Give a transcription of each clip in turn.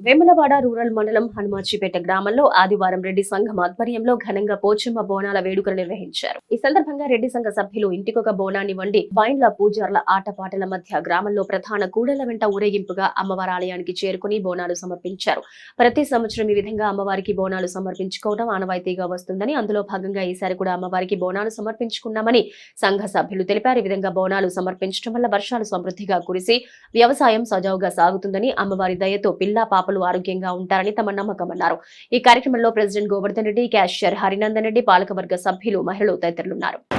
Vemulawada rural మండలం హనుమాచిపేట గ్రామంలో ఆదివారం రెడ్డి సంఘం ఆధ్వర్యంలో ఘనంగా పోచమ్మ బోనాల వేడుకలు నిర్వహించారు. ఈ సందర్భంగా రెడ్డి సంఘ సభ్యులు ఇంటికొక బోనాన్ని వండి వైన్ల పూజార్ల ఆటపాటల మధ్య గ్రామంలో ప్రధాన కూడల వెంట ఊరేగింపుగా అమ్మవారి ఆలయానికి చేరుకుని బోనాలు సమర్పించారు. ప్రతి సంవత్సరం ఈ విధంగా అమ్మవారికి బోనాలు సమర్పించుకోవడం ఆనవాయితీగా వస్తుందని అందులో భాగంగా ఈసారి కూడా అమ్మవారికి బోనాలు సమర్పించుకున్నామని సంఘ సభ్యులు తెలిపారు. ఈ విధంగా బోనాలు సమర్పించడం వల్ల వర్షాలు సమృద్ధిగా కురిసి వ్యవసాయం సజావుగా సాగుతుందని అమ్మవారి దయతో పిల్లా పాపలు ఆరోగ్యంగా ఉంటారని తమ నమ్మకం అన్నారు. ఈ కార్యక్రమంలో ప్రెసిడెంట్ గోవర్ధన్ రెడ్డి క్యాషియర్ హరినందన్ రెడ్డి పాలకవర్గ సభ్యులు మహిళలు తదితరులున్నారు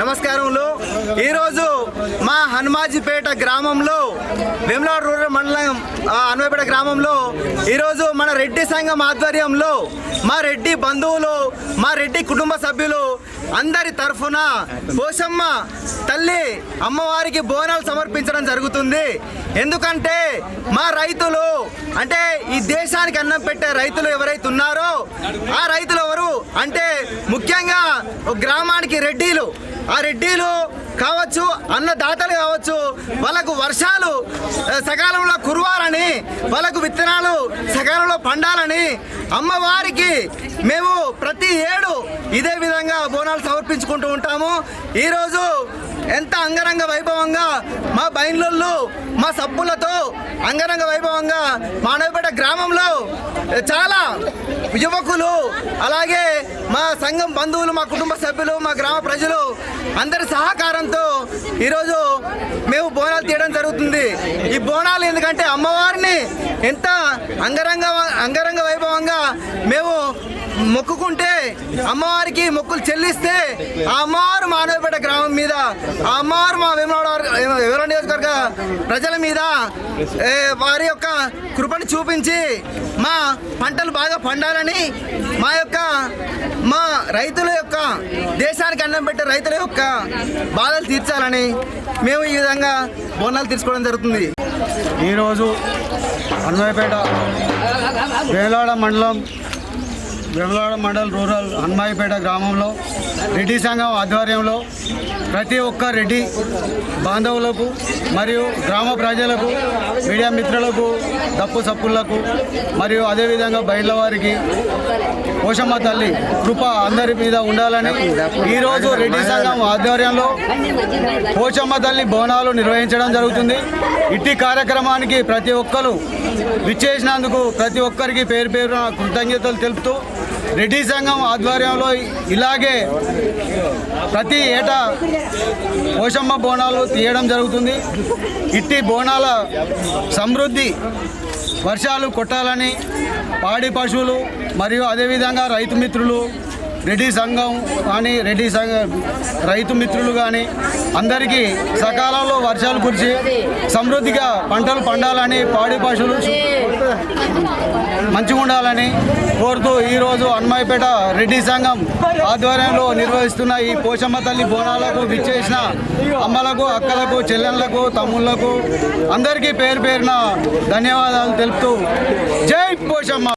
నమస్కారములు. ఈరోజు మా హనుమాజీపేట గ్రామంలో వేములవాడ రూరల్ మండలం ఆ, హనుమాపేట గ్రామంలో ఈరోజు మన రెడ్డి సంఘం ఆధ్వర్యంలో మా రెడ్డి బంధువులు మా రెడ్డి కుటుంబ సభ్యులు అందరి తరఫున పోషమ్మ తల్లి అమ్మవారికి బోనాలు సమర్పించడం జరుగుతుంది. ఎందుకంటే మా రైతులు అంటే ఈ దేశానికి అన్నం పెట్టే రైతులు ఎవరైతే ఉన్నారో ఆ రైతులు ఎవరు? అంటే ముఖ్యంగా గ్రామానికి రెడ్డిలు. ఆ రెడ్డిలు కావచ్చు అన్నదాతలు కావచ్చు వాళ్ళకు వర్షాలు సకాలంలో కురవాలని వాళ్ళకు విత్తనాలు సకాలంలో పండాలని అమ్మవారికి మేము ప్రతి ఏడు ఇదే విధంగా బోనాలు సమర్పించుకుంటూ ఉంటాము. ఈరోజు ఎంత అంగరంగ వైభవంగా మా బైన్లు మా సబ్బులతో అంగరంగ వైభవంగా మానవపేట గ్రామంలో చాలా యువకులు అలాగే మా సంఘం బంధువులు మా కుటుంబ సభ్యులు మా గ్రామ ప్రజలు అందరి సహకారంతో ఈరోజు మేము బోనాలు తీయడం జరుగుతుంది. ఈ బోనాలు ఎందుకంటే అమ్మవారిని ఎంత అంగరంగ అంగరంగ వైభవంగా మేము మొక్కుకుంటే అమ్మవారికి మొక్కులు చెల్లిస్తే ఆ అమ్మవారు మానవపేట గ్రామం మీద ఆ అమ్మవారు మా వేమనాడు వివరణ నియోజకవర్గ ప్రజల మీద వారి యొక్క కృపను చూపించి మా పంటలు బాగా పండాలని మా యొక్క మా రైతుల యొక్క దేశానికి అన్నం పెట్టే రైతుల యొక్క బాధలు తీర్చాలని మేము ఈ విధంగా బోనాలు తీసుకోవడం జరుగుతుంది. ఈరోజు హనుమాయిపేట వేలాడ మండలం వేములవాడ మండల్ రూరల్ హన్మాయిపేట గ్రామంలో రెడ్డి సంఘం ఆధ్వర్యంలో ప్రతి ఒక్క రెడ్డి బాంధవులకు మరియు గ్రామ ప్రజలకు మీడియా మిత్రులకు తప్పు సప్పులకు మరియు అదేవిధంగా బయళ్ళ వారికి పోషమ్మ తల్లి కృప అందరి మీద ఉండాలని ఈరోజు రెడ్డి సంఘం ఆధ్వర్యంలో పోషమ్మ తల్లి బోనాలు నిర్వహించడం జరుగుతుంది. ఇట్టి కార్యక్రమానికి ప్రతి ఒక్కరు విచ్చేసినందుకు ప్రతి ఒక్కరికి పేరు పేరున కృతజ్ఞతలు తెలుపుతూ రెడ్డి సంఘం ఆధ్వర్యంలో ఇలాగే ప్రతి ఏటా పోషమ్మ బోనాలు తీయడం జరుగుతుంది. ఇట్టి బోనాల సమృద్ధి వర్షాలు కొట్టాలని పాడి పశువులు మరియు అదేవిధంగా రైతు మిత్రులు రెడ్డి సంఘం కానీ రెడ్డి సంఘ రైతు మిత్రులు కానీ అందరికీ సకాలంలో వర్షాలు కురిసి సమృద్ధిగా పంటలు పండాలని పాడి పశువులు మంచిగా ఉండాలని కోరుతూ ఈరోజు హనుమాయిపేట రెడ్డి సంఘం ఆధ్వర్యంలో నిర్వహిస్తున్న ఈ పోషమ్మ తల్లి బోనాలకు విచ్చేసిన అమ్మలకు అక్కలకు చెల్లెళ్ళకు తమ్ముళ్ళకు అందరికీ పేరు పేరున ధన్యవాదాలు తెలుపుతూ జై పోషమ్మ!